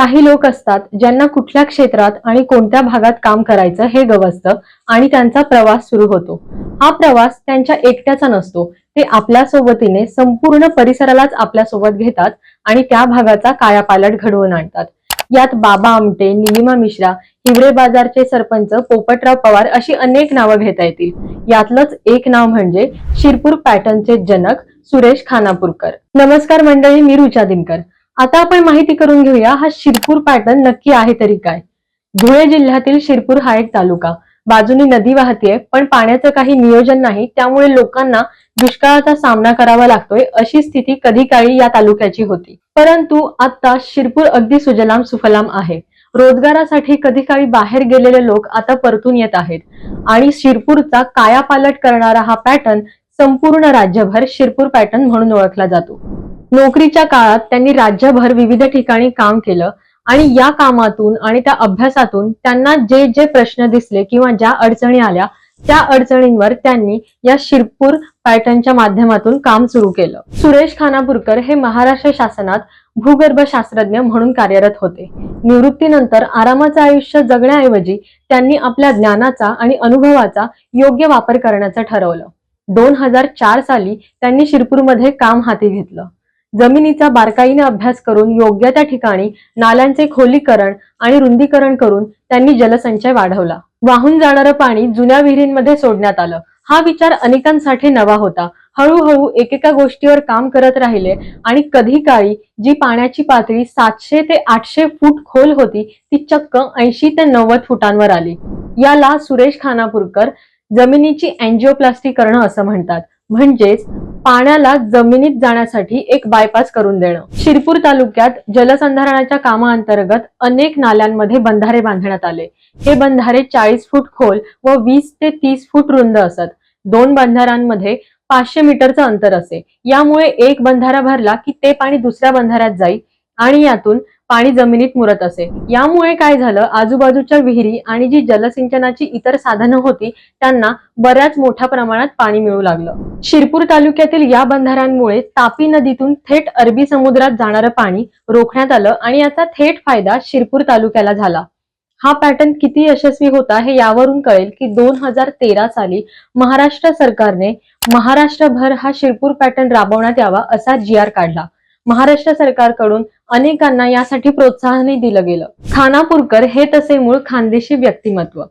काही लोक असतात ज्यांना कुठल्या क्षेत्रात आणि कोणत्या भागात काम करायचं हे गवसतं आणि त्यांचा प्रवास सुरू होतो. हा प्रवास त्यांच्या एकट्याचा नसतो. ते आपल्या सोबतीने संपूर्ण परिसरालाच आपल्यासोबत घेतात आणि त्या भागाचा कायापालट घडवून आणतात. यात बाबा आमटे निलिमा मिश्रा हिवरे बाजारचे सरपंच पोपटराव पवार अशी अनेक नावं घेता येतील. यातलंच एक नाव म्हणजे शिरपूर पॅटर्नचे जनक सुरेश खानापूरकर. नमस्कार मंडळी मी रुचा दिनकर. आता आपण माहिती करून घेऊया हा शिरपूर पॅटर्न नक्की आहे तरी काय. धुळे जिल्ह्यातील शिरपूर हा एक तालुका. बाजूनी नदी वाहतीये पण पाण्याचं काही नियोजन नाही त्यामुळे लोकांना दुष्काळाचा सामना करावा लागतोय अशी स्थिती कधी काळी या तालुक्याची होती. परंतु आता शिरपूर अगदी सुजलाम सुफलाम आहे. रोजगारासाठी कधी काळी बाहेर गेलेले लोक आता परतून येत आहेत. आणि शिरपूरचा कायापालट करणारा हा पॅटर्न संपूर्ण राज्यभर शिरपूर पॅटर्न म्हणून ओळखला जातो. नोकरीच्या काळात त्यांनी राज्यभर विविध ठिकाणी काम केलं आणि या कामातून आणि त्या अभ्यासातून त्यांना जे जे प्रश्न दिसले किंवा ज्या अडचणी आल्या त्या अडचणींवर त्यांनी या शिरपूर पॅटर्नच्या माध्यमातून काम सुरू केलं. सुरेश खानापूरकर हे महाराष्ट्र शासनात भूगर्भशास्त्रज्ञ म्हणून कार्यरत होते. निवृत्तीनंतर आरामाचं आयुष्य जगण्याऐवजी त्यांनी आपल्या ज्ञानाचा आणि अनुभवाचा योग्य वापर करण्याचं ठरवलं. दोन हजार चार साली त्यांनी शिरपूरमध्ये काम हाती घेतलं. जमिनीचा बारकाईने अभ्यास करून योग्य त्या ठिकाणी नाल्यांचे खोलीकरण आणि रुंदीकरण करून त्यांनी जलसंचय वाढवला. वाहून जाणारं पाणी जुन्या विहिरींमध्ये सोडण्यात आलं. हा विचार अनेकांसाठी नवा होता. हळूहळू एकेका गोष्टीवर काम करत राहिले आणि कधी काळी जी पाण्याची पातळी सातशे ते आठशे फूट खोल होती ती चक्क ऐंशी ते नव्वद फुटांवर आली. याला सुरेश खानापूरकर जमिनीची अँजिओप्लास्टी करणं असं म्हणतात. म्हणजेच पाण्याला जमिनीत जाण्यासाठी एक बायपास करून देणं. शिरपूर तालुक्यात जलसंधारणाच्या कामाअंतर्गत अनेक नाल्यांमध्ये बंधारे बांधण्यात आले. हे बंधारे चाळीस फूट खोल व वीस ते तीस फूट रुंद असत. दोन बंधाऱ्यांमध्ये पाचशे मीटरचं अंतर असे. यामुळे एक बंधारा भरला की ते पाणी दुसऱ्या बंधाऱ्यात जाईल आणि यातून पाणी जमिनीत मुरत असे. यामुळे काय झालं? आजूबाजूच्या विहिरी आणि जी जलसिंचनाची इतर साधनं होती त्यांना बऱ्याच मोठ्या प्रमाणात पाणी मिळू लागलं. शिरपूर तालुक्यातील या बंधाऱ्यांमुळे तापी नदीतून थेट अरबी समुद्रात जाणारं पाणी रोखण्यात आलं आणि याचा थेट फायदा शिरपूर तालुक्याला झाला. हा पॅटर्न किती यशस्वी होता हे यावरून कळेल की दोन हजार तेरा साली महाराष्ट्र सरकारने महाराष्ट्रभर हा शिरपूर पॅटर्न राबवण्यात यावा असा जी आर काढला. महाराष्ट्र सरकारकडून अनेकांना यासाठी प्रोत्साहनही दिलं गेलं. खानापूरकर हे तसे मूळ खानदेशी व्यक्तिमत्व.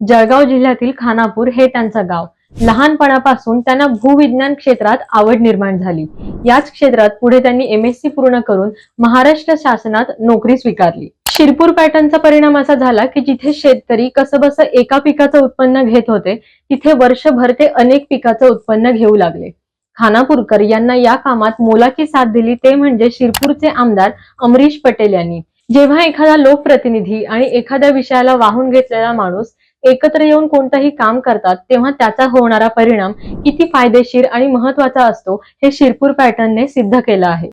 जळगाव जिल्ह्यातील खानापूर हे त्यांचं गाव. लहानपणापासून त्यांना भूविज्ञान क्षेत्रात आवड निर्माण झाली. याच क्षेत्रात पुढे त्यांनी एम एस सी पूर्ण करून महाराष्ट्र शासनात नोकरी स्वीकारली. शिरपूर पॅटर्नचा परिणाम असा झाला की जिथे शेतकरी कसंबसं एका पिकाचं उत्पन्न घेत होते तिथे वर्षभर ते अनेक पिकाचं उत्पन्न घेऊ लागले. खानापूरकर यांना या कामात मोलाची साथ दिली. ते म्हणजे शिरपूरचे आमदार अमरीश पटेल यांनी. जेव्हा एखादा लोकप्रतिनिधी आणि एखाद्या विषयाला वाहून घेतलेला माणूस एकत्र येऊन कोणतंही काम करतात तेव्हा त्याचा होणारा परिणाम किती फायदेशीर आणि महत्त्वाचा असतो हे शिरपूर पॅटर्नने सिद्ध केलं आहे.